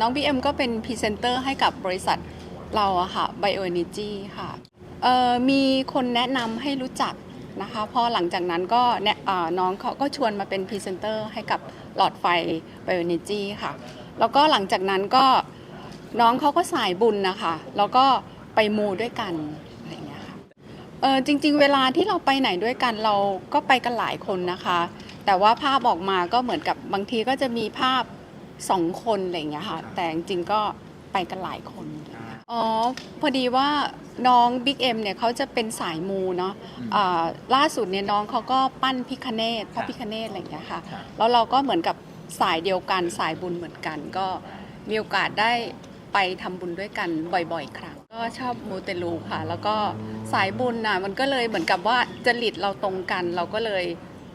น้องบีเอ็มก็เป็นพรีเซนเตอร์ให้กับบริษัทเราอะค่ะ Bioenergy ค่ะมีคนแนะนำให้รู้จักนะคะพอหลังจากนั้นก็น,น้องเขาก็ชวนมาเป็นพรีเซนเตอร์ให้กับหลอดไฟ Bioenergy ค่ะ แล้วก็หลังจากนั้นก็น้องเขาก็สายบุญนะคะ แล้วก็ไปมูด้วยกันอะไรอย่างเงี้ยค่ะเออจริง ๆ เวลาที่เราไปไหนด้วยกันเราก็ไปกันหลายคนนะคะ แต่ว่าภาพออกมาก็เหมือนกับบางทีก็จะมีภาพ สองคนอะไรอย่างเงี้ยค่ะ แต่จริงๆก็ไปกันหลายคนอ๋อ พอดีว่าน้องบิ๊กเอ็มเนี่ยเขาจะเป็นสายมูเนาะอ่าล่าสุดเนี่ยน้องเขาก็ปั้นพิคเนตพระพิคเนตอะไรอย่างเงี้ยค่ะ แล้วเราก็เหมือนกับสายเดียวกันสายบุญเหมือนกัน ก็มีโอกาสได้ไปทำบุญด้วยกันบ่อยๆ ครั้ง ก็ชอบมูเตลูค่ะ แล้วก็สายบุญน่ะมันก็เลยเหมือนกับว่าจริตเราตรงกัน เราก็เลย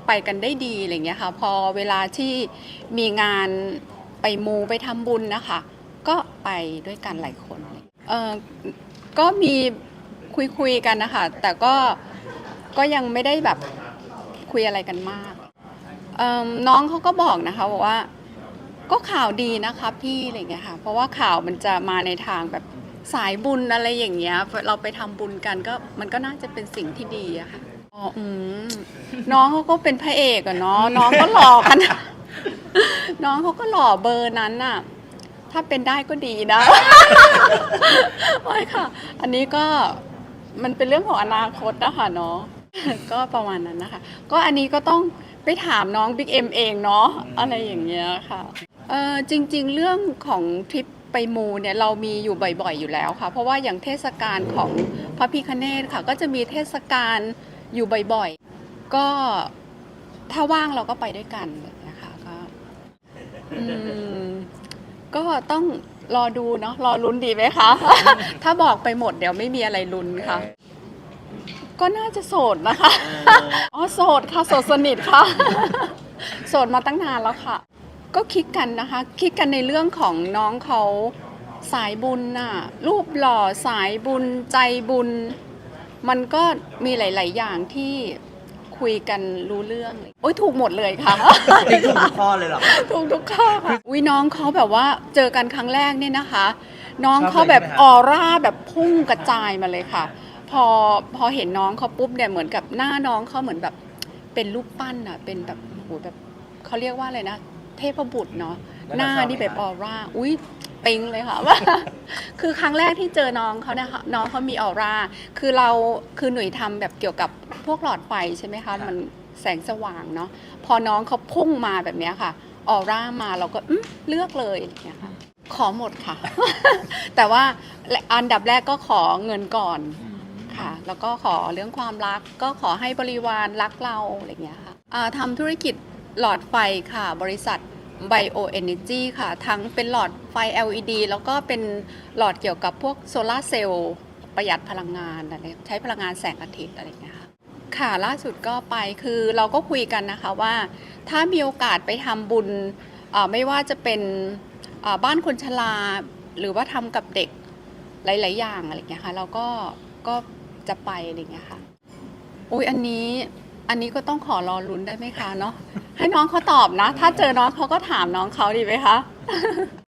ไปกันได้ดีอะไรอย่างเงี้ยค่ะ พอเวลาที่มีงาน ไปมูไปทำบุญนะคะ ก็ไปด้วยกันหลายคนเออก็มีคุยๆกันนะคะ แต่ก็ก็ยังไม่ได้แบบคุยอะไรกันมากน้องเขาก็บอกนะคะบอกว่าก็ข่าวดีนะคะพี่อะไรอย่างเงี้ยค่ะ เพราะว่าข่าวมันจะมาในทางแบบสายบุญอะไรอย่างเงี้ย เราไปทำบุญกันก็มันก็น่าจะเป็นสิ่งที่ดีอะค่ะอ๋ออืมน้องเขาก็เป็นพระเอกอะเนาะน้องก็หล่อขนาด น้องเขาก็หล่อเบอร์นั้นน่ะ ถ้าเป็นได้ก็ดีนะ ไม่ค่ะ อันนี้ก็มันเป็นเรื่องของอนาคตนะคะเนาะ ก็ประมาณนั้นนะคะ ก็อันนี้ก็ต้องไปถามน้องบิ๊กเอ็มเองเนาะอะไรอย่างเงี้ยค่ะ เออจริง ๆ เรื่องของทริปไปมูเนี่ยเรามีอยู่บ่อยๆอยู่แล้วค่ะ เพราะว่าอย่างเทศกาลของพระพิคเนตค่ะ ก็จะมีเทศกาลอยู่บ่อยๆ ก็ถ้าว่างเราก็ไปด้วยกันนะคะก็ อืมก็ต้องรอดูเนาะรอลุ้นดีไหมคะ ถ้าบอกไปหมดเดี๋ยวไม่มีอะไรลุ้นค่ะ ก็น่าจะโสดนะคะอ๋อโสดค่ะโสดสนิทค่ะ โสดมาตั้งนานแล้วค่ะ ก็คิดกันนะคะ คิดกันในเรื่องของน้องเขาสายบุญน่ะ รูปหล่อสายบุญใจบุญ มันก็มีหลาย ๆ อย่างที่ คุยกันรู้เรื่องเลยโอ้ยถูกหมดเลยค่ะ นี่คือทุกข้อเลยเหรอ ถูกทุกข้อค่ะอุ้ยน้องเขาแบบว่าเจอกันครั้งแรกเนี่ยนะคะ น้องชอบเขาแบบเลยใช่ไหมอคะอร่าแบบพุ่งกระจายมาเลยค่ะ พอพอเห็นน้องเขาปุ๊บเนี่ยเหมือนกับหน้าน้องเขาเหมือนแบบเป็นรูปปั้นอะเป็นแบบโหแบบเขาเรียกว่าอะไรนะ เทพบุตรเนาะหน้านี่แบบออร่าอุ้ย ปิงเลยค่ะว่า คือครั้งแรกที่เจอน้องเขาเนะคะน้องเขามีออร่า คือเราคือหนุ่ยทำแบบเกี่ยวกับพวกหลอดไฟใช่ไหมคะ มันแสงสว่างเนาะ พอน้องเขาพุ่งมาแบบเนี้ยค่ะ ออร่ามาเราก็อื้อเลือกเลยอย่างเงี้ยค่ะ ขอหมดค่ะ แต่ว่าอันดับแรกก็ขอเงินก่อนค่ะ แล้วก็ขอเรื่องความรัก ก็ขอให้บริวารรักเราอะไรอย่างเงี้ยค่ะอ่าทำธุรกิจหลอดไฟค่ะ บริษัท Bio Energy ค่ะ ทั้งเป็นหลอดไฟ LED แล้วก็เป็นหลอดเกี่ยวกับพวกโซลาร์เซลล์ประหยัดพลังงานอะไรใช้พลังงานแสงอาทิตย์อะไรอย่างเงี้ยค่ะค่ะล่าสุดก็ไปคือเราก็คุยกันนะคะว่า ถ้ามีโอกาสไปทำบุญไม่ว่าจะเป็นบ้านคนชราหรือว่าทำกับเด็กหลาย ๆ อย่างอะไรอย่างเงี้ยค่ะเราก็ก็จะไปอะไรอย่างเงี้ยค่ะอุ้ยอันนี้ อันนี้ก็ต้องขอรอลุ้นได้ไหมคะเนาะให้น้องเขาตอบนะ ถ้าเจอน้องเขาก็ถามน้องเขาดีไหมคะ